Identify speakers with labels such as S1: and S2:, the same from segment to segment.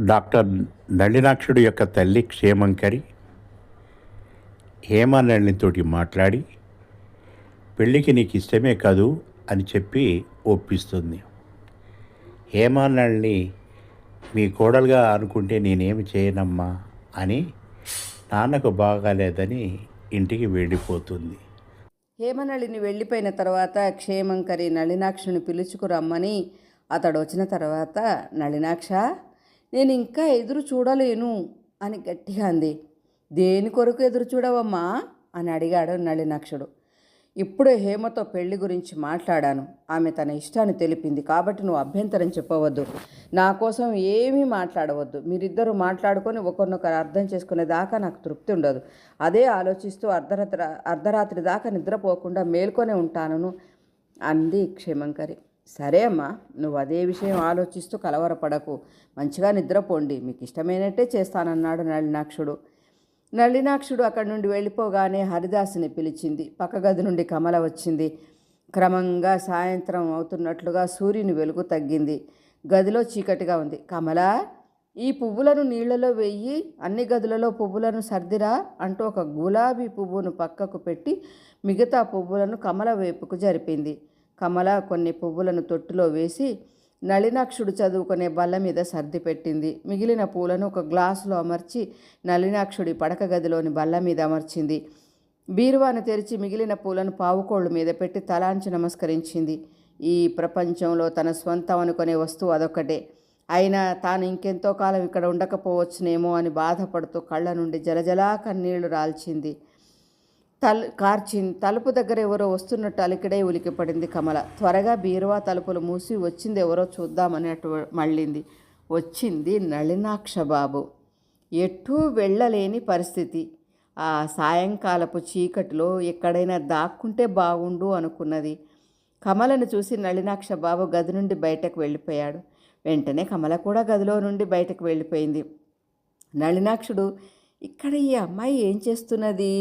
S1: Doctor నళినాక్షుడి యొక్క తల్లి క్షేమంకరి హేమానళినితోటి మాట్లాడి పెళ్ళికి నీకు ఇష్టమే కాదు అని చెప్పి ఒప్పిస్తుంది. హేమానళిని మీ కోడలుగా అనుకుంటే నేనేమి చేయనమ్మా అని నాన్నకు బాగాలేదని ఇంటికి వెళ్ళిపోతుంది.
S2: హేమనళిని వెళ్ళిపోయిన తర్వాత క్షేమంకరి నళినాక్షుని పిలుచుకురమ్మని అతడు వచ్చిన తర్వాత నళినాక్ష నేను ఇంకా ఎదురు చూడలేను అని గట్టిగా అంది. దేని కొరకు ఎదురు చూడవమ్మా? అని అడిగాడు నళినాక్షుడు. ఇప్పుడే హేమతో పెళ్ళి గురించి మాట్లాడాను. ఆమె తన ఇష్టాన్ని తెలిపింది కాబట్టి నువ్వు అభ్యంతరం చెప్పవద్దు. నా కోసం ఏమీ మాట్లాడవద్దు. మీరిద్దరూ మాట్లాడుకొని ఒకరినొకరు అర్థం చేసుకునే దాకా నాకు తృప్తి ఉండదు. అదే ఆలోచిస్తూ అర్ధరాత్రి అర్ధరాత్రి దాకా నిద్రపోకుండా మేల్కొనే ఉంటాను అంది క్షేమంకరి. సరే అమ్మా నువ్వు అదే విషయం ఆలోచిస్తూ కలవరపడకు. మంచిగా నిద్రపోండి మీకు ఇష్టమైనట్టే చేస్తానన్నాడు నళినాక్షుడు. నళినాక్షుడు అక్కడి నుండి వెళ్ళిపోగానే హరిదాసుని పిలిచింది. పక్క గది నుండి కమల వచ్చింది. క్రమంగా సాయంత్రం అవుతున్నట్లుగా సూర్యుని వెలుగు తగ్గింది. గదిలో చీకటిగా ఉంది. కమల ఈ పువ్వులను నీళ్ళలో వేయి అన్ని గదులలో పువ్వులను సర్దిరా అంటూ ఒక గులాబీ పువ్వును పక్కకు పెట్టి మిగతా పువ్వులను కమల వైపుకు జరిపింది. కమల కొన్ని పువ్వులను తొట్టులో వేసి నళినాక్షుడు చదువుకునే బల్ల మీద సర్ది పెట్టింది. మిగిలిన పూలను ఒక గ్లాసులో అమర్చి నళినాక్షుడి పడక గదిలోని బల్ల మీద అమర్చింది. బీరువాను తెరిచి మిగిలిన పూలను పావుకోళ్ళు మీద పెట్టి తలాంచి నమస్కరించింది. ఈ ప్రపంచంలో తన స్వంతం అనుకునే వస్తువు అదొకటే అయినా తాను ఇంకెంతో కాలం ఇక్కడ ఉండకపోవచ్చునేమో అని బాధపడుతూ కళ్ళ నుండి జలజలా కన్నీళ్ళు రాల్చింది. తల్ కార్చింది తలుపు దగ్గర ఎవరో వస్తున్నట్టు అలికిడై ఉలికిపడింది కమల. త్వరగా బీరువా తలుపులు మూసి వచ్చింది ఎవరో చూద్దామని అటు మళ్ళింది. వచ్చింది నళినాక్ష బాబు ఎటూ వెళ్ళలేని పరిస్థితి. ఆ సాయంకాలపు చీకటిలో ఎక్కడైనా దాక్కుంటే బాగుండు అనుకున్నది. కమలను చూసి నళినాక్ష బాబు గది నుండి బయటకు వెళ్ళిపోయాడు. వెంటనే కమల కూడా గదిలో నుండి బయటకు వెళ్ళిపోయింది. నళినాక్షుడు ఇక్కడ ఈ అమ్మాయి ఏం చేస్తున్నది?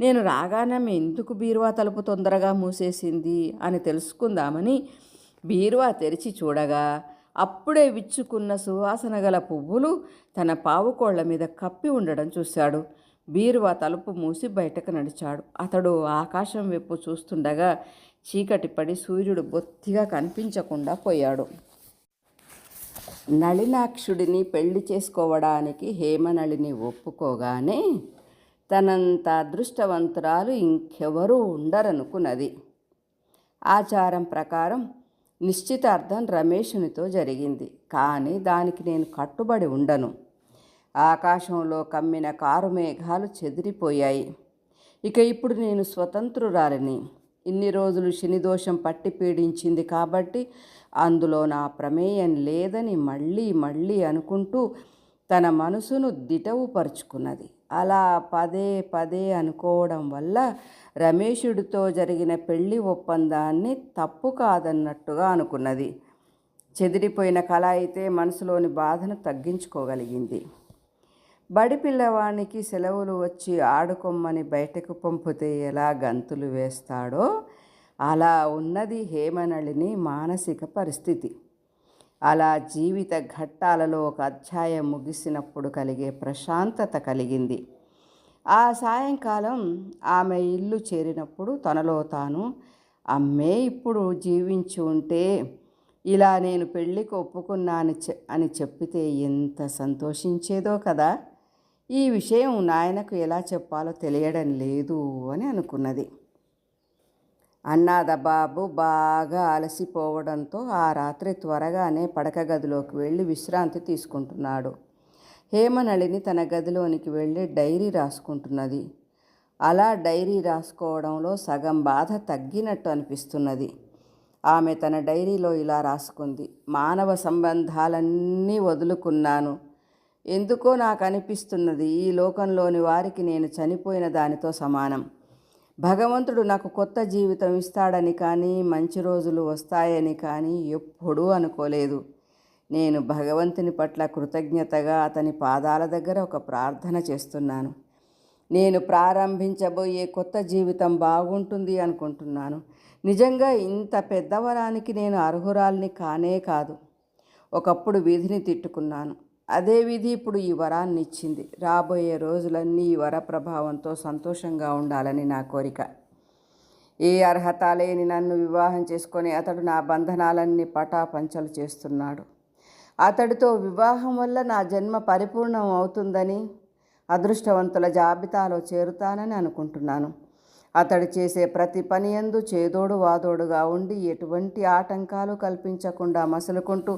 S2: నేను రాగానే ఎందుకు బీరువా తలుపు తొందరగా మూసేసింది అని తెలుసుకుందామని బీరువా తెరిచి చూడగా అప్పుడే విచ్చుకున్న సువాసన గల పువ్వులు తన పావుకోళ్ళ మీద కప్పి ఉండడం చూశాడు. బీరువా తలుపు మూసి బయటకు నడిచాడు. అతడు ఆకాశం వైపు చూస్తుండగా చీకటి పడి సూర్యుడు బొత్తిగా కనిపించకుండా పోయాడు. నళినాక్షుడిని పెళ్ళి చేసుకోవడానికి హేమనళిని ఒప్పుకోగానే తనంత అదృష్టవంతురాలు ఇంకెవరూ ఉండరనుకున్నది. ఆచారం ప్రకారం నిశ్చితార్థం రమేషునితో జరిగింది. కానీ దానికి నేను కట్టుబడి ఉండను. ఆకాశంలో కమ్మిన కారు మేఘాలు చెదిరిపోయాయి. ఇక ఇప్పుడు నేను స్వతంత్రురాలిని. ఇన్ని రోజులు శనిదోషం పట్టి పీడించింది కాబట్టి అందులో నా ప్రమేయం లేదని మళ్ళీ మళ్ళీ అనుకుంటూ తన మనసును దిటవుపరుచుకున్నది. అలా పదే పదే అనుకోవడం వల్ల రమేషుడితో జరిగిన పెళ్ళి ఒప్పందాన్ని తప్పు కాదన్నట్టుగా అనుకున్నది. చెదిరిపోయిన కళ అయితే మనసులోని బాధను తగ్గించుకోగలిగింది. బడి పిల్లవానికి సెలవులు వచ్చి ఆడుకొమ్మని బయటకు పంపితే ఎలా గంతులు వేస్తాడో అలా ఉన్నది హేమనళిని మానసిక పరిస్థితి. అలా జీవిత ఘట్టాలలో ఒక అధ్యాయం ముగిసినప్పుడు కలిగే ప్రశాంతత కలిగింది. ఆ సాయంకాలం ఆమె ఇల్లు చేరినప్పుడు తనలో తాను అమ్మే ఇప్పుడు జీవించి ఉంటే ఇలా నేను పెళ్ళికి ఒప్పుకున్నాను అని చెప్పితే ఎంత సంతోషించేదో కదా! ఈ విషయం నాయనకు ఎలా చెప్పాలో తెలియడం లేదు అని అనుకున్నది. అన్నాద బాబు బాగా అలసిపోవడంతో ఆ రాత్రి త్వరగానే పడక గదిలోకి వెళ్ళి విశ్రాంతి తీసుకుంటున్నాడు. హేమనళిని తన గదిలోనికి వెళ్ళి డైరీ రాసుకుంటున్నది. అలా డైరీ రాసుకోవడంలో సగం బాధ తగ్గినట్టు అనిపిస్తున్నది. ఆమె తన డైరీలో ఇలా రాసుకుంది. మానవ సంబంధాలన్నీ వదులుకున్నాను. ఎందుకో నాకు అనిపిస్తున్నది ఈ లోకంలోని వారికి నేను చనిపోయిన దానితో సమానం. భగవంతుడు నాకు కొత్త జీవితం ఇస్తాడని కానీ మంచి రోజులు వస్తాయని కానీ ఎప్పుడూ అనుకోలేదు. నేను భగవంతుని పట్ల కృతజ్ఞతగా అతని పాదాల దగ్గర ఒక ప్రార్థన చేస్తున్నాను. నేను ప్రారంభించబోయే కొత్త జీవితం బాగుంటుంది అనుకుంటున్నాను. నిజంగా ఇంత పెద్దవరానికి నేను అర్హురాల్ని కానే కాదు. ఒకప్పుడు వీధిని తిట్టుకున్నాను. అదే విధి ఇప్పుడు ఈ వరాన్ని ఇచ్చింది రాబోయే రోజులన్నీ ఈ వర ప్రభావంతో సంతోషంగా ఉండాలని నా కోరిక. ఏ అర్హత లేని నన్ను వివాహం చేసుకొని అతడు నా బంధనాలన్నీ పటాపంచలు చేస్తున్నాడు. అతడితో వివాహం వల్ల నా జన్మ పరిపూర్ణం అవుతుందని అదృష్టవంతుల జాబితాలో చేరుతానని అనుకుంటున్నాను. అతడు చేసే ప్రతి పని ఎందు చేదోడు వాదోడుగా ఉండి ఎటువంటి ఆటంకాలు కల్పించకుండా మసులుకుంటూ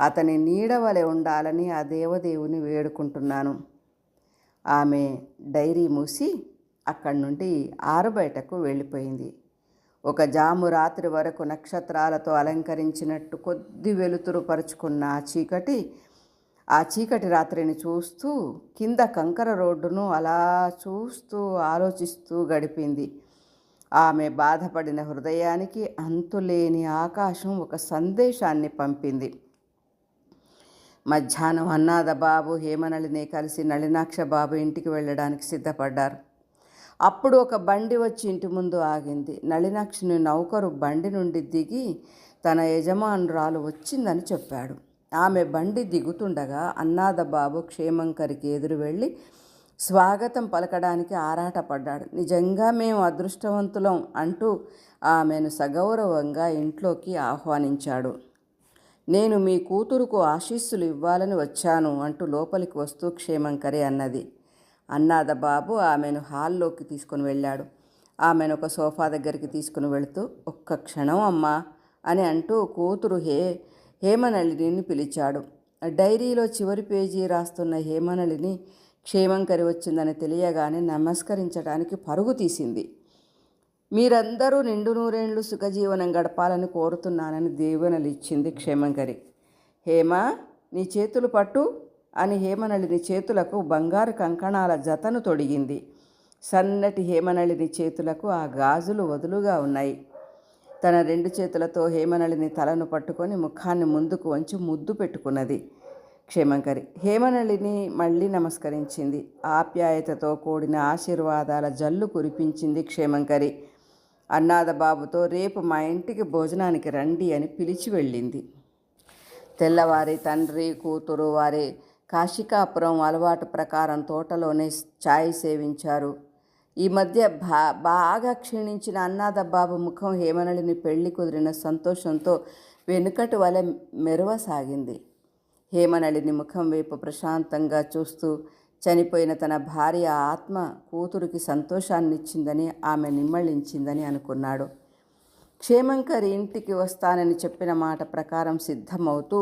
S2: అతని నీడవలె ఉండాలని ఆ దేవదేవుని వేడుకుంటున్నాను. ఆమె డైరీ మూసి అక్కడి నుండి ఆరుబయటకు వెళ్ళిపోయింది. ఒక జాము రాత్రి వరకు నక్షత్రాలతో అలంకరించినట్టు కొద్ది వెలుతురు పరుచుకున్న ఆ చీకటి ఆ చీకటి రాత్రిని చూస్తూ కింద కంకర రోడ్డును అలా చూస్తూ ఆలోచిస్తూ గడిపింది. ఆమె బాధపడిన హృదయానికి అంతులేని ఆకాశం ఒక సందేశాన్ని పంపింది. మధ్యాహ్నం అన్నాద బాబు హేమనళిని కలిసి నళినాక్ష బాబు ఇంటికి వెళ్ళడానికి సిద్ధపడ్డారు. అప్పుడు ఒక బండి వచ్చి ఇంటి ముందు ఆగింది. నళినాక్షిని నౌకరు బండి నుండి దిగి తన యజమానురాలు వచ్చిందని చెప్పాడు. ఆమె బండి దిగుతుండగా అన్నాద బాబు క్షేమంకరికి ఎదురు వెళ్ళి స్వాగతం పలకడానికి ఆరాటపడ్డాడు. నిజంగా మేము అదృష్టవంతులం అంటూ ఆమెను సగౌరవంగా ఇంట్లోకి ఆహ్వానించాడు. నేను మీ కూతురుకు ఆశీస్సులు ఇవ్వాలని వచ్చాను అంటూ లోపలికి వస్తూ క్షేమంకరి అన్నది. అన్నాద బాబు ఆమెను హాల్లోకి తీసుకుని వెళ్ళాడు. ఆమెను ఒక సోఫా దగ్గరికి తీసుకుని వెళుతూ ఒక్క క్షణం అమ్మా అని అంటూ కూతురు హే హేమనళిని పిలిచాడు. డైరీలో చివరి పేజీ రాస్తున్న హేమనళిని క్షేమంకరి వచ్చిందని తెలియగానే నమస్కరించడానికి పరుగు తీసింది. మీరందరూ నిండు నూరేండ్లు సుఖజీవనం గడపాలని కోరుతున్నానని దీవెనలు ఇచ్చింది క్షేమంకరి హేమ నీ చేతులు పట్టు అని హేమనళిని చేతులకు బంగారు కంకణాల జతను తొడిగింది. సన్నటి హేమనళిని చేతులకు ఆ గాజులు వదులుగా ఉన్నాయి. తన రెండు చేతులతో హేమనళిని తలను పట్టుకొని ముఖాన్ని ముందుకు వంచి ముద్దు పెట్టుకున్నది క్షేమంకరి హేమనళిని మళ్ళీ నమస్కరించింది. ఆప్యాయతతో కూడిన ఆశీర్వాదాల జల్లు కురిపించింది క్షేమంకరి అన్నాద బాబుతో రేపు మా ఇంటికి భోజనానికి రండి అని పిలిచి వెళ్ళింది. తెల్లవారి తండ్రి కూతురు వారి కాశికాపురం అలవాటు ప్రకారం తోటలోనే ఛాయ్ సేవించారు. ఈ మధ్య బా బాగా క్షీణించిన అన్నాద బాబు ముఖం హేమనళిని పెళ్ళి కుదిరిన సంతోషంతో వెనుకటి వలె మెరవసాగింది హేమనళిని ముఖం వైపు ప్రశాంతంగా చూస్తూ చనిపోయిన తన భార్య ఆత్మ కూతురికి సంతోషాన్నిచ్చిందని ఆమె నిమ్మళించిందని అనుకున్నాడు. క్షేమంకరి ఇంటికి వస్తానని చెప్పిన మాట ప్రకారం సిద్ధమవుతూ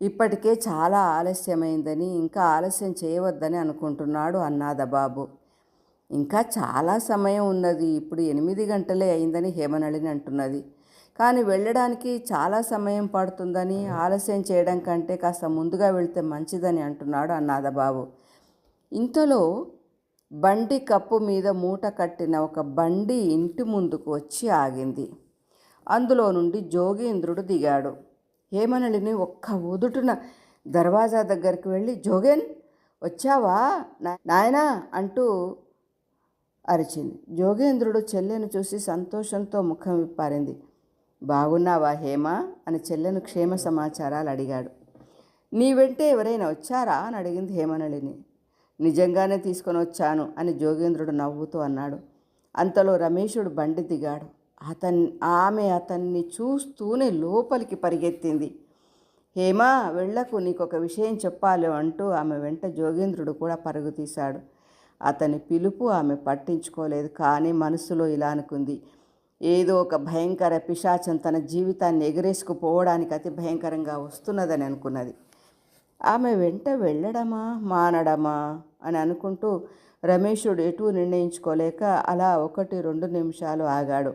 S2: ఇప్పటికే చాలా ఆలస్యమైందని ఇంకా ఆలస్యం చేయవద్దని అనుకుంటున్నాడు అన్నాదబాబు. ఇంకా చాలా సమయం ఉన్నది ఇప్పుడు ఎనిమిది గంటలే అయిందని హేమనళిని అంటున్నది. కానీ వెళ్ళడానికి చాలా సమయం పడుతుందని ఆలస్యం చేయడం కంటే కాస్త ముందుగా వెళ్తే మంచిదని అంటున్నాడు అన్నాదబాబు. ఇంతలో బండి కప్పు మీద మూట కట్టిన ఒక బండి ఇంటి ముందుకు వచ్చి ఆగింది. అందులో నుండి జోగేంద్రుడు దిగాడు. హేమనళిని ఒక్క ఉదుటున దర్వాజా దగ్గరికి వెళ్ళి జోగేన్ వచ్చావా? నాయనా అంటూ అరిచింది. జోగేంద్రుడు చెల్లెను చూసి సంతోషంతో ముఖం విప్పారింది. బాగున్నావా హేమ? అని చెల్లెను క్షేమ సమాచారాలు అడిగాడు. నీ వెంటే ఎవరైనా వచ్చారా? అని అడిగింది హేమనళిని. నిజంగానే తీసుకొని వచ్చాను అని జోగేంద్రుడు నవ్వుతూ అన్నాడు. అంతలో రమేషుడు బండి దిగాడు. అతన్ని ఆమె అతన్ని చూస్తూనే లోపలికి పరిగెత్తింది. హేమా వెళ్ళకు నీకు ఒక విషయం చెప్పాలి అంటూ ఆమె వెంట జోగేంద్రుడు కూడా పరుగు తీశాడు. అతని పిలుపు ఆమె పట్టించుకోలేదు కానీ మనసులో ఇలా అనుకుంది. ఏదో ఒక భయంకర పిశాచం తన జీవితాన్ని ఎగరేసుకుపోవడానికి అతి భయంకరంగా వస్తున్నదని అనుకున్నది. ఆమె వెంట వెళ్ళడమా? మానడమా? అని అనుకుంటూ రమేషుడు ఎటు నిర్ణయించుకోలేక అలా ఒకటి రెండు నిమిషాలు ఆగాడు.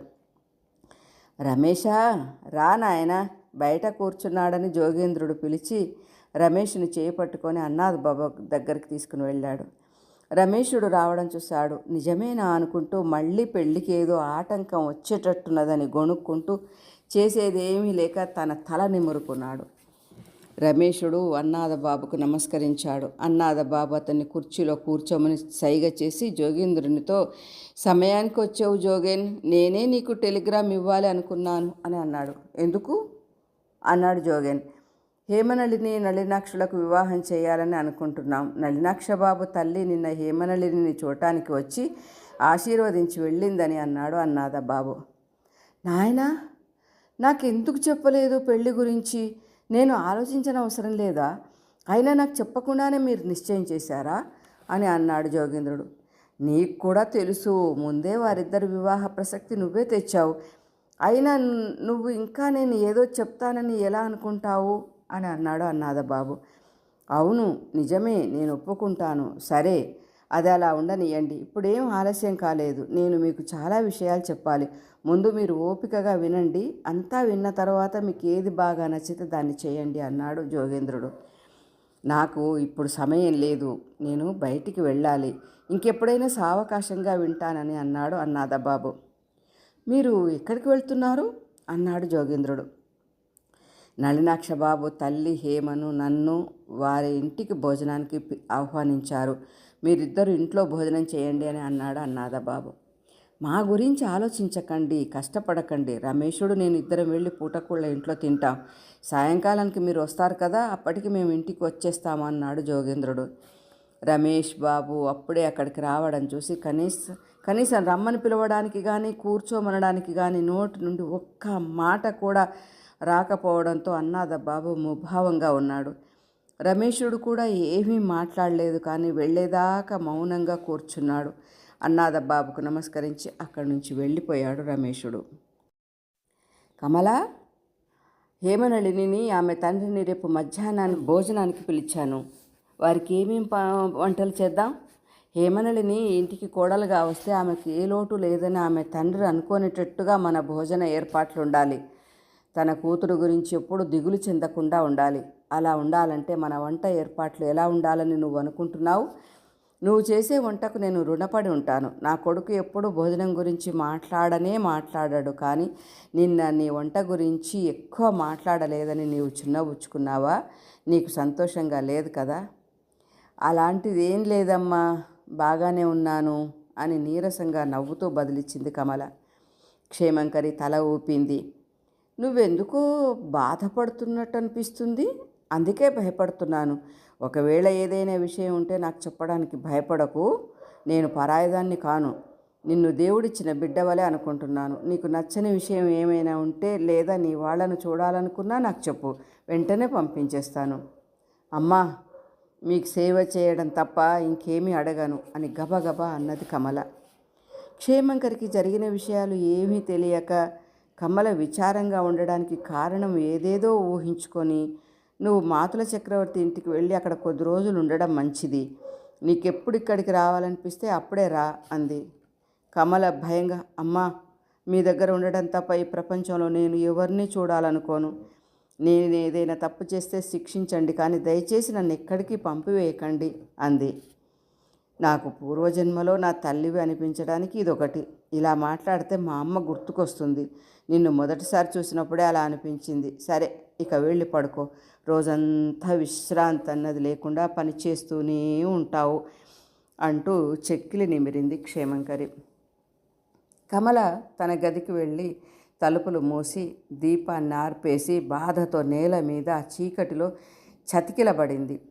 S2: రమేషా రా నాయన బయట కూర్చున్నాడని జోగేంద్రుడు పిలిచి రమేష్ని చేపట్టుకొని అన్నాథ్ బాబా దగ్గరికి తీసుకుని వెళ్ళాడు. రమేషుడు రావడం చూశాడు. నిజమేనా అనుకుంటూ మళ్ళీ పెళ్ళికి ఏదో ఆటంకం వచ్చేటట్టున్నదని గొణుక్కుంటూ చేసేదేమీ లేక తన తల నిమురుకున్నాడు. రమేషుడు అన్నాదబాబుకు నమస్కరించాడు. అన్నాదబాబు అతన్ని కుర్చీలో కూర్చోమని సైగ చేసి జోగేంద్రునితో సమయానికి వచ్చావు జోగేన్ నేనే నీకు టెలిగ్రామ్ ఇవ్వాలి అనుకున్నాను అని అన్నాడు. ఎందుకు? అన్నాడు జోగేన్. హేమనళిని నళినాక్షులకు వివాహం చేయాలని అనుకుంటున్నాం. నళినాక్షబాబు తల్లి నిన్న హేమనళిని చూడటానికి వచ్చి ఆశీర్వదించి వెళ్ళిందని అన్నాడు అన్నాదబాబు. నాయనా నాకెందుకు చెప్పలేదు పెళ్ళి గురించి? నేను ఆలోచించిన అవసరం లేదా? అయినా నాకు చెప్పకుండానే మీరు నిశ్చయం చేశారా? అని అన్నాడు జోగేంద్రుడు. నీకు కూడా తెలుసు ముందే వారిద్దరి వివాహ ప్రసక్తి నువ్వే తెచ్చావు. అయినా నువ్వు ఇంకా నేను ఏదో చెప్తానని ఎలా అనుకుంటావు? అని అన్నాడు అన్నాద బాబు అవును నిజమే నేను ఒప్పుకుంటాను. సరే అది అలా ఉండనియండి. ఇప్పుడేం ఆలస్యం కాలేదు. నేను మీకు చాలా విషయాలు చెప్పాలి. ముందు మీరు ఓపికగా వినండి. అంతా విన్న తర్వాత మీకు ఏది బాగా నచ్చితే దాన్ని చేయండి అన్నాడు జోగేంద్రుడు. నాకు ఇప్పుడు సమయం లేదు. నేను బయటికి వెళ్ళాలి. ఇంకెప్పుడైనా సావకాశంగా వింటానని అన్నాడు అన్నాదబాబు. మీరు ఎక్కడికి వెళ్తున్నారు? అన్నాడు జోగేంద్రుడు. నళినాక్ష బాబు తల్లి హేమను నన్ను వారి ఇంటికి భోజనానికి ఆహ్వానించారు. మీరిద్దరు ఇంట్లో భోజనం చేయండి అని అన్నాడు అన్నాదబాబు మా గురించి ఆలోచించకండి కష్టపడకండి. రమేషుడు నేను ఇద్దరం వెళ్ళి పూటకూళ్ళ ఇంట్లో తింటాం. సాయంకాలానికి మీరు వస్తారు కదా అప్పటికి మేము ఇంటికి వచ్చేస్తాము అన్నాడు జోగేంద్రుడు. రమేష్ బాబు అప్పుడే అక్కడికి రావడం చూసి కనీస కనీసం రమ్మని పిలవడానికి కానీ కూర్చోమనడానికి కానీ నోటి నుండి ఒక్క మాట కూడా రాకపోవడంతో అన్నాద బాబు ముభావంగా ఉన్నాడు. రమేషుడు కూడా ఏమీ మాట్లాడలేదు కానీ వెళ్ళేదాకా మౌనంగా కూర్చున్నాడు. అన్నాదబ్బాబుకు నమస్కరించి అక్కడి నుంచి వెళ్ళిపోయాడు రమేషుడు. కమలా హేమనళిని ఆమె తండ్రిని రేపు మధ్యాహ్నాన్ని భోజనానికి పిలిచాను. వారికి ఏమేం ప వంటలు చేద్దాం? హేమనళిని ఇంటికి కోడలుగా వస్తే ఆమెకి ఏ లోటు లేదని ఆమె తండ్రి అనుకోనేటట్టుగా మన భోజన ఏర్పాట్లు ఉండాలి. తన కూతురు గురించి ఎప్పుడు దిగులు చెందకుండా ఉండాలి. అలా ఉండాలంటే మన వంట ఏర్పాట్లు ఎలా ఉండాలని నువ్వు అనుకుంటున్నావు? నువ్వు చేసే వంటకు నేను రుణపడి ఉంటాను. నా కొడుకు ఎప్పుడు భోజనం గురించి మాట్లాడనే మాట్లాడాడు. కానీ నిన్న నీ వంట గురించి ఎక్కువ మాట్లాడలేదని నీవు చిన్నబుచ్చుకున్నావా? నీకు సంతోషంగా లేదు కదా? అలాంటిది ఏం లేదమ్మా బాగానే ఉన్నాను అని నీరసంగా నవ్వుతూ బదిలిచ్చింది కమల. క్షేమంకరి తల ఊపింది. నువ్వెందుకో బాధపడుతున్నట్టు అనిపిస్తుంది అందుకే భయపడుతున్నాను. ఒకవేళ ఏదైనా విషయం ఉంటే నాకు చెప్పడానికి భయపడకు. నేను పరాయదాన్ని కాను. నిన్ను దేవుడిచ్చిన బిడ్డ వలె అనుకుంటున్నాను. నీకు నచ్చని విషయం ఏమైనా ఉంటే లేదా నీ వాళ్ళను చూడాలనుకున్నా నాకు చెప్పు. వెంటనే పంపించేస్తాను. అమ్మా మీకు సేవ చేయడం తప్ప ఇంకేమీ అడగను అని గబగబా అన్నది కమల. క్షేమంకరికి జరిగిన విషయాలు ఏమీ తెలియక కమల విచారంగా ఉండడానికి కారణం ఏదేదో ఊహించుకొని నువ్వు మాతుల చక్రవర్తి ఇంటికి వెళ్ళి అక్కడ కొద్ది రోజులు ఉండడం మంచిది. నీకెప్పుడు ఇక్కడికి రావాలనిపిస్తే అప్పుడే రా అంది. కమల భయంగా అమ్మా మీ దగ్గర ఉండడం తప్ప ఈ ప్రపంచంలో నేను ఎవరిని చూడాలనుకోను? నేను ఏదైనా తప్పు చేస్తే శిక్షించండి కానీ దయచేసి నన్ను ఎక్కడికి పంపివేయకండి అంది. నాకు పూర్వజన్మలో నా తల్లివి అనిపించడానికి ఇదొకటి. ఇలా మాట్లాడితే మా అమ్మ గుర్తుకొస్తుంది. నిన్ను మొదటిసారి చూసినప్పుడే అలా అనిపించింది. సరే ఇక వెళ్ళి పడుకో. రోజంతా విశ్రాంతి అన్నది లేకుండా పని చేస్తూనే ఉంటావు అంటూ చెక్కిలి నిమిరింది క్షేమంకరి. కమల తన గదికి వెళ్ళి తలుపులు మూసి దీపాన్ని ఆర్పేసి బాధతో నేల మీద చీకటిలో చతికిలబడింది.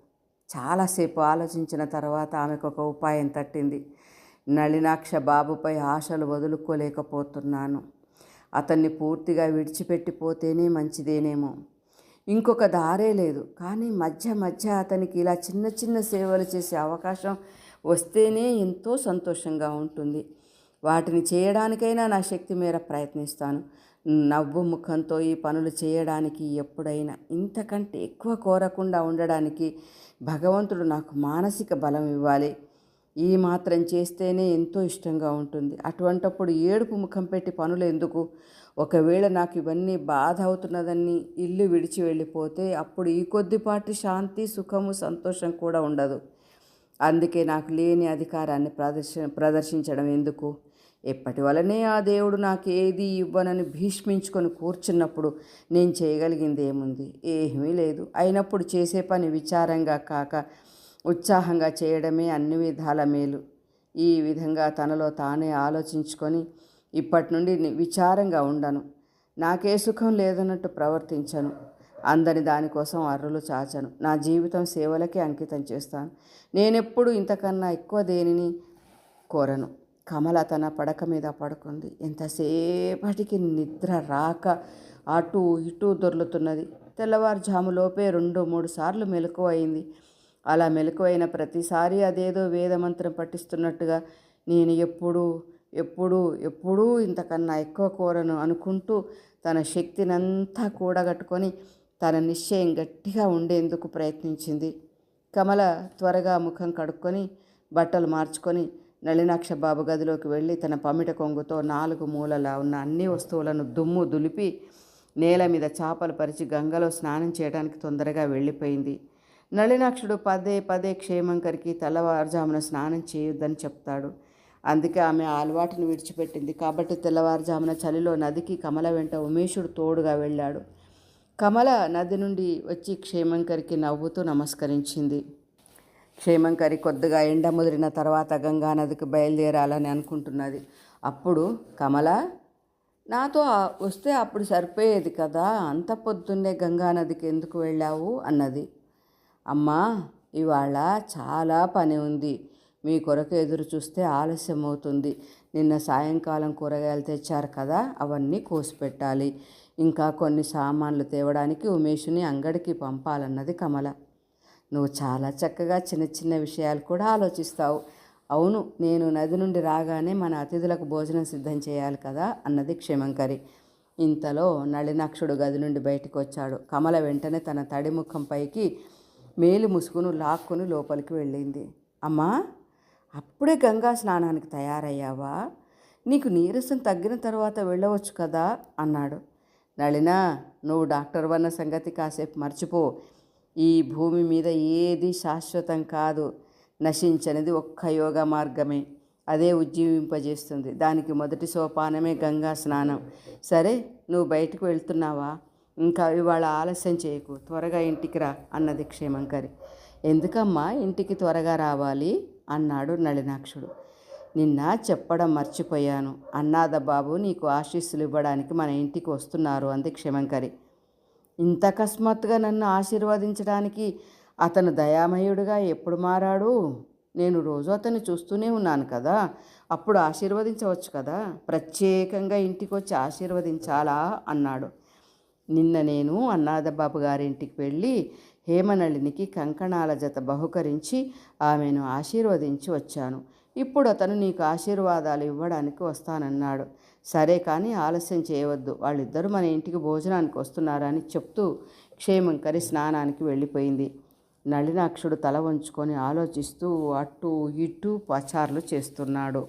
S2: చాలాసేపు ఆలోచించిన తర్వాత ఆమెకు ఒక ఉపాయం తట్టింది. నళినాక్ష బాబుపై ఆశలు వదులుకోలేకపోతున్నాను. అతన్ని పూర్తిగా విడిచిపెట్టిపోతేనే మంచిదేనేమో. ఇంకొక దారే లేదు. కానీ మధ్య మధ్య అతనికి ఇలా చిన్న చిన్న సేవలు చేసే అవకాశం వస్తేనే ఎంతో సంతోషంగా ఉంటుంది. వాటిని చేయడానికైనా నా శక్తి మేర ప్రయత్నిస్తాను. నవ్వు ముఖంతో ఈ పనులు చేయడానికి ఎప్పుడైనా ఇంతకంటే ఎక్కువ కోరకుండా ఉండడానికి భగవంతుడు నాకు మానసిక బలం ఇవ్వాలి. ఈ మాత్రం చేస్తేనే ఎంతో ఇష్టంగా ఉంటుంది. అటువంటప్పుడు ఏడుపు ముఖం పెట్టి పనులు ఎందుకు? ఒకవేళ నాకు ఇవన్నీ బాధ అవుతున్నదని ఇల్లు విడిచి వెళ్ళిపోతే అప్పుడు ఈ కొద్దిపాటి శాంతి సుఖము సంతోషం కూడా ఉండదు. అందుకే నాకు లేని అధికారాన్ని ప్రదర్శ ప్రదర్శించడం ఎందుకు? ఎప్పటి వలనే ఆ దేవుడు నాకు ఏది ఇవ్వనని భీష్మించుకొని కూర్చున్నప్పుడు నేను చేయగలిగింది ఏముంది? ఏమీ లేదు. అయినప్పుడు చేసే పని విచారంగా కాక ఉత్సాహంగా చేయడమే అన్ని విధాల మేలు. ఈ విధంగా తనలో తానే ఆలోచించుకొని ఇప్పటి నుండి విచారంగా ఉండను. నాకే సుఖం లేదన్నట్టు ప్రవర్తించను. అందని దానికోసం అర్రులు చాచను. నా జీవితం సేవలకే అంకితం చేస్తాను. నేనెప్పుడు ఇంతకన్నా ఎక్కువ దేనిని కోరను? కమల తన పడక మీద పడుకుంది. ఎంతసేపటికి నిద్ర రాక అటు ఇటు దొర్లుతున్నది. తెల్లవారుజాములోపే రెండు మూడు సార్లు మెలకువ అయింది అలా మెలకువైన ప్రతిసారి అదేదో వేదమంత్రం పఠిస్తున్నట్టుగా నేను ఎప్పుడూ ఎప్పుడు ఎప్పుడూ ఇంతకన్నా ఎక్కువ కోరను అనుకుంటూ తన శక్తినంతా కూడగట్టుకొని తన నిశ్చయం గట్టిగా ఉండేందుకు ప్రయత్నించింది. కమల త్వరగా ముఖం కడుక్కొని బట్టలు మార్చుకొని నళినాక్ష బాబు గదిలోకి వెళ్ళి తన పమిట కొంగుతో నాలుగు మూలలా ఉన్న అన్ని వస్తువులను దుమ్ము దులిపి నేల మీద చేపలు పరిచి గంగలో స్నానం చేయడానికి తొందరగా వెళ్ళిపోయింది. నళినాక్షుడు పదే పదే క్షేమంకరికి తెల్లవారుజామున స్నానం చేయొద్దని చెప్తాడు. అందుకే ఆమె అలవాటును విడిచిపెట్టింది. కాబట్టి తెల్లవారుజామున చలిలో నదికి కమల వెంట ఉమేషుడు తోడుగా వెళ్ళాడు. కమల నది నుండి వచ్చి క్షేమంకరికి నవ్వుతూ నమస్కరించింది. క్షేమంకరి కొద్దిగా ఎండ ముదిరిన తర్వాత గంగా నదికి బయలుదేరాలని అనుకుంటున్నది. అప్పుడు కమల నాతో వస్తే అప్పుడు సరిపోయేది కదా అంత పొద్దున్నే గంగా నదికి ఎందుకు వెళ్ళావు? అన్నది. అమ్మా ఇవాళ చాలా పని ఉంది. మీ కొరకు ఎదురు చూస్తే ఆలస్యం అవుతుంది నిన్న సాయంకాలం కూరగాయలు తెచ్చారు కదా అవన్నీ కోసిపెట్టాలి. ఇంకా కొన్ని సామాన్లు తేవడానికి ఉమేష్ని అంగడికి పంపాలన్నది కమల. నువ్వు చాలా చక్కగా చిన్న చిన్న విషయాలు కూడా ఆలోచిస్తావు. అవును నేను నది నుండి రాగానే మన అతిథులకు భోజనం సిద్ధం చేయాలి కదా అన్నది క్షేమంకరి. ఇంతలో నళినాక్షుడు గది నుండి బయటకు వచ్చాడు కమల వెంటనే తన తడి ముఖం పైకి మేలు ముసుగును లాక్కుని లోపలికి వెళ్ళింది. అమ్మా అప్పుడే గంగా స్నానానికి తయారయ్యావా? నీకు నీరసం తగ్గిన తర్వాత వెళ్ళవచ్చు కదా అన్నాడు. నళినా నువ్వు డాక్టర్ వన్న సంగతి కాసేపు మర్చిపో. ఈ భూమి మీద ఏది శాశ్వతం కాదు. నశించనిది ఒక్క యోగ మార్గమే. అదే ఉజ్జీవింపజేస్తుంది. దానికి మొదటి సోపానమే గంగా స్నానం. సరే నువ్వు బయటకు వెళ్తున్నావా? ఇంకా ఇవాళ ఆలస్యం చేయకు. త్వరగా ఇంటికి రా అన్నది క్షేమంకరి. ఎందుకమ్మా ఇంటికి త్వరగా రావాలి? అన్నాడు నళినాక్షుడు. నిన్న చెప్పడం మర్చిపోయాను. అన్నాద బాబు నీకు ఆశీస్సులు ఇవ్వడానికి మన ఇంటికి వస్తున్నారు అంది క్షమంకరి. ఇంత అకస్మాత్తుగా నన్ను ఆశీర్వదించడానికి అతను దయామయుడుగా ఎప్పుడు మారాడు? నేను రోజు అతన్ని చూస్తూనే ఉన్నాను కదా. అప్పుడు ఆశీర్వదించవచ్చు కదా. ప్రత్యేకంగా ఇంటికి వచ్చి ఆశీర్వదించాలా? అన్నాడు. నిన్న నేను అన్నాదబాబు గారింటికి వెళ్ళి హేమనళినికి కంకణాల జత బహుకరించి ఆమెను ఆశీర్వదించి వచ్చాను. ఇప్పుడు అతను నీకు ఆశీర్వాదాలు ఇవ్వడానికి వస్తానన్నాడు. సరే కానీ ఆలస్యం చేయవద్దు. వాళ్ళిద్దరూ మన ఇంటికి భోజనానికి వస్తున్నారని చెప్తూ క్షేమంకరి స్నానానికి వెళ్ళిపోయింది. నళినాక్షుడు తల వంచుకొని ఆలోచిస్తూ అటు ఇటు పచార్లు చేస్తున్నాడు.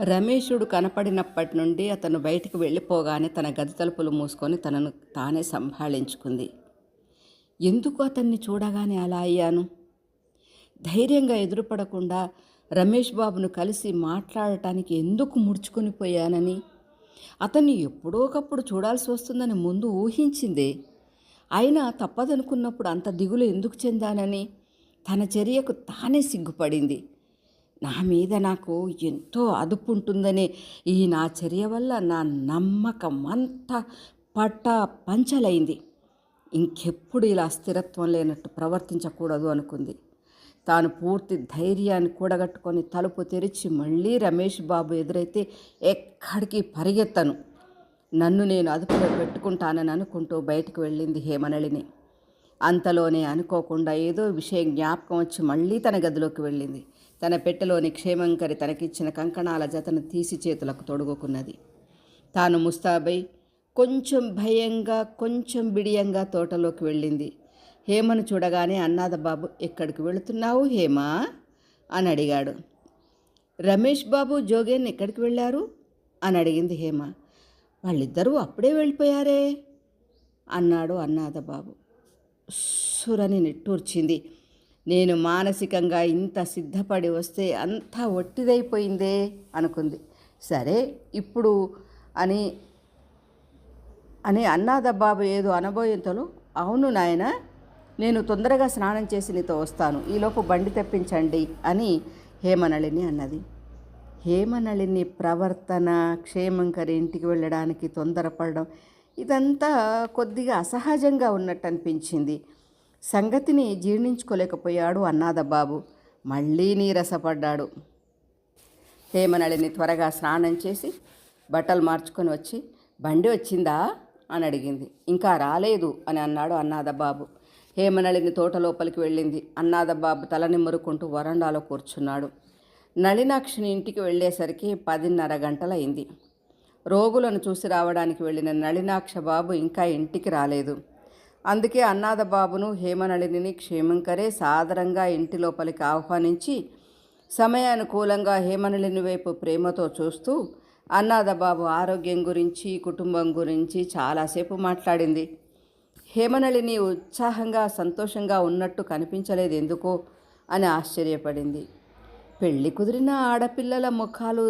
S2: రమేషుడు కనపడినప్పటి నుండి అతను బయటికి వెళ్ళిపోగానే తన గది తలుపులు మూసుకొని తనను తానే సంభాళించుకుంది. ఎందుకు అతన్ని చూడగానే అలా అయ్యాను? ధైర్యంగా ఎదురుపడకుండా రమేష్ బాబును కలిసి మాట్లాడటానికి ఎందుకు ముడుచుకొని పోయానని? అతన్ని ఎప్పుడో ఒకప్పుడు చూడాల్సి వస్తుందని ముందు ఊహించిందే. అయినా తప్పదనుకున్నప్పుడు అంత దిగులు ఎందుకు చెందానని? తన చర్యకు తానే సిగ్గుపడింది. నా మీద నాకు ఎంతో అదుపు ఉంటుందనే ఈ నా చర్య వల్ల నా నమ్మకం అంతా పట్టా పంచలైంది. ఇంకెప్పుడు ఇలా స్థిరత్వం లేనట్టు ప్రవర్తించకూడదు అనుకుంది. తాను పూర్తి ధైర్యాన్ని కూడగట్టుకొని తలుపు తెరిచి మళ్ళీ రమేష్ బాబు ఎదురైతే ఎక్కడికి పరిగెత్తను. నన్ను నేను అదుపులో పెట్టుకుంటానని అనుకుంటూ బయటకు వెళ్ళింది హేమనళిని. అంతలోనే అనుకోకుండా ఏదో విషయం జ్ఞాపకం వచ్చి మళ్ళీ తన గదిలోకి వెళ్ళింది. తన పెట్టెలోని క్షేమంకరి తనకిచ్చిన కంకణాల జతను తీసి చేతులకు తొడుగుకున్నది. తాను ముస్తాబై కొంచెం భయంగా కొంచెం బిడియంగా తోటలోకి వెళ్ళింది. హేమను చూడగానే అన్నాద బాబు ఎక్కడికి వెళుతున్నావు హేమా? అని అడిగాడు. రమేష్ బాబు జోగేన్ ఎక్కడికి వెళ్ళారు? అని అడిగింది హేమ. వాళ్ళిద్దరూ అప్పుడే వెళ్ళిపోయారే? అన్నాడు అన్నాద బాబు సురని నిట్టూర్చింది. నేను మానసికంగా ఇంత సిద్ధపడి వస్తే అంతా ఒట్టిదైపోయిందే అనుకుంది. సరే ఇప్పుడు అని అని అన్నాదబ్బాబు ఏదో అనబోయేంతలో అవును నాయన నేను తొందరగా స్నానం చేసి నీతో వస్తాను. ఈలోపు బండి తెప్పించండి అని హేమనళిని అన్నది. హేమనళిని ప్రవర్తన క్షేమంకరి ఇంటికి వెళ్ళడానికి తొందరపడడం ఇదంతా కొద్దిగా అసహజంగా ఉన్నట్టు అనిపించింది సంగతిని జీర్ణించుకోలేకపోయాడు అన్నాదబాబు. మళ్ళీ నీరసపడ్డాడు. హేమనళిని త్వరగా స్నానం చేసి బట్టలు మార్చుకొని వచ్చి బండి వచ్చిందా? అని అడిగింది. ఇంకా రాలేదు అని అన్నాడు అన్నాదబాబు. హేమనళిని తోట లోపలికి వెళ్ళింది. అన్నాదబాబు తల నిమ్మరుకుంటూ వరండాలో కూర్చున్నాడు. నళినాక్షిని ఇంటికి వెళ్ళేసరికి పదిన్నర గంటలైంది. రోగులను చూసి రావడానికి వెళ్ళిన నళినాక్ష బాబు ఇంకా ఇంటికి రాలేదు. అందుకే అన్నాదబాబును హేమనళిని క్షేమంకరే సాదరంగా ఇంటి లోపలికి ఆహ్వానించి సమయానుకూలంగా హేమనళిని వైపు ప్రేమతో చూస్తూ అన్నాదబాబు ఆరోగ్యం గురించి కుటుంబం గురించి చాలాసేపు మాట్లాడింది. హేమనళిని ఉత్సాహంగా సంతోషంగా ఉన్నట్టు కనిపించలేదు ఎందుకో అని ఆశ్చర్యపడింది. పెళ్ళి కుదిరిన ఆడపిల్లల ముఖాలు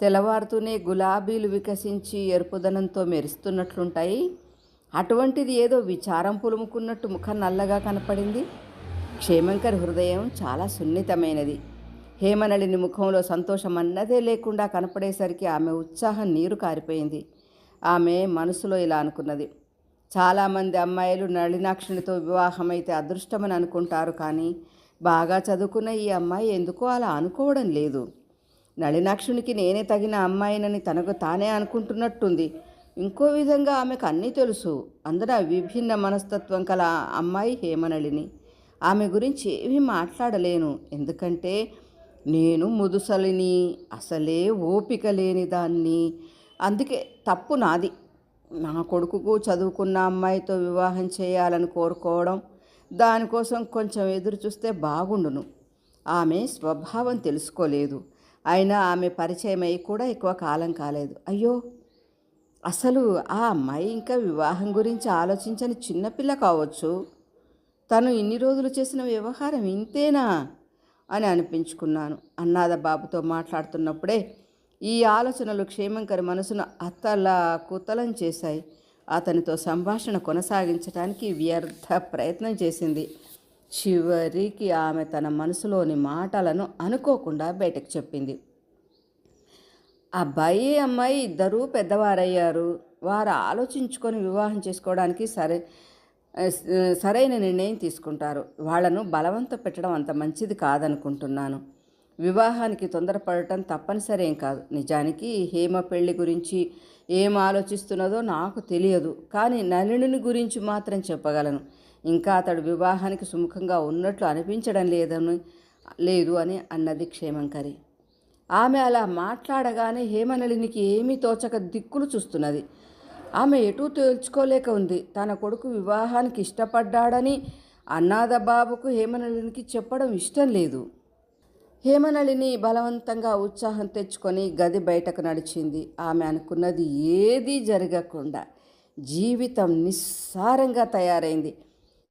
S2: తెల్లవారుతూనే గులాబీలు వికసించి ఎరుపుదనంతో మెరుస్తున్నట్లుంటాయి. అటువంటిది ఏదో విచారం పులుముకున్నట్టు ముఖం నల్లగా కనపడింది. క్షేమంకర్ హృదయం చాలా సున్నితమైనది. హేమనళిని ముఖంలో సంతోషం అన్నదే లేకుండా కనపడేసరికి ఆమె ఉత్సాహం నీరు కారిపోయింది. ఆమె మనసులో ఇలా అనుకున్నది. చాలామంది అమ్మాయిలు నళినాక్షునితో వివాహమైతే అదృష్టమని అనుకుంటారు కానీ బాగా చదువుకున్న ఈ అమ్మాయి ఎందుకో అలా అనుకోవడం లేదు. నళినాక్షునికి నేనే తగిన అమ్మాయినని తనకు తానే అనుకుంటున్నట్టుంది. ఇంకో విధంగా ఆమెకు అన్నీ తెలుసు. అందున విభిన్న మనస్తత్వం కల అమ్మాయి హేమనళిని. ఆమె గురించి ఏమీ మాట్లాడలేను. ఎందుకంటే నేను ముదుసలిని అసలే ఓపిక లేని దాన్ని. అందుకే తప్పు నాది. నా కొడుకుకు చదువుకున్న అమ్మాయితో వివాహం చేయాలని కోరుకోవడం దానికోసం కొంచెం ఎదురు చూస్తే బాగుండును. ఆమె స్వభావం తెలుసుకోలేదు. అయినా ఆమె పరిచయం అయి కూడా ఎక్కువ కాలం కాలేదు. అయ్యో! అసలు ఆ అమ్మాయి ఇంకా వివాహం గురించి ఆలోచించని చిన్నపిల్ల కావచ్చు. తను ఇన్ని రోజులు చేసిన వ్యవహారం ఇంతేనా అని అనిపించుకున్నాను. అన్నాద బాబుతో మాట్లాడుతున్నప్పుడే ఈ ఆలోచనలు క్షేమంకరి మనసును అత్తలా కుతలం చేశాయి. అతనితో సంభాషణ కొనసాగించడానికి వ్యర్థ ప్రయత్నం చేసింది. చివరికి ఆమె తన మనసులోని మాటలను అనుకోకుండా బయటకు చెప్పింది. అబ్బాయి అమ్మాయి ఇద్దరూ పెద్దవారయ్యారు. వారు ఆలోచించుకొని వివాహం చేసుకోవడానికి సరే సరైన నిర్ణయం తీసుకుంటారు. వాళ్ళను బలవంత పెట్టడం అంత మంచిది కాదనుకుంటున్నాను. వివాహానికి తొందరపడటం తప్పనిసరి ఏం కాదు. నిజానికి హేమ పెళ్ళి గురించి ఏం ఆలోచిస్తున్నదో నాకు తెలియదు. కానీ నలినుని గురించి మాత్రం చెప్పగలను. ఇంకా అతడు వివాహానికి సుముఖంగా ఉన్నట్లు అనిపించడం లేదని లేదు అని అన్నది క్షేమంకరి. ఆమె అలా మాట్లాడగానే హేమనళినికి ఏమీ తోచక దిక్కులు చూస్తున్నది. ఆమె ఎటూ తేల్చుకోలేక ఉంది. తన కొడుకు వివాహానికి ఇష్టపడ్డాడని అన్నాద బాబుకు హేమనళినికి చెప్పడం ఇష్టం లేదు. హేమనళిని బలవంతంగా ఉత్సాహం తెచ్చుకొని గది బయటకు నడిచింది. ఆమె అనుకున్నది ఏదీ జరగకుండా జీవితం నిస్సారంగా తయారైంది.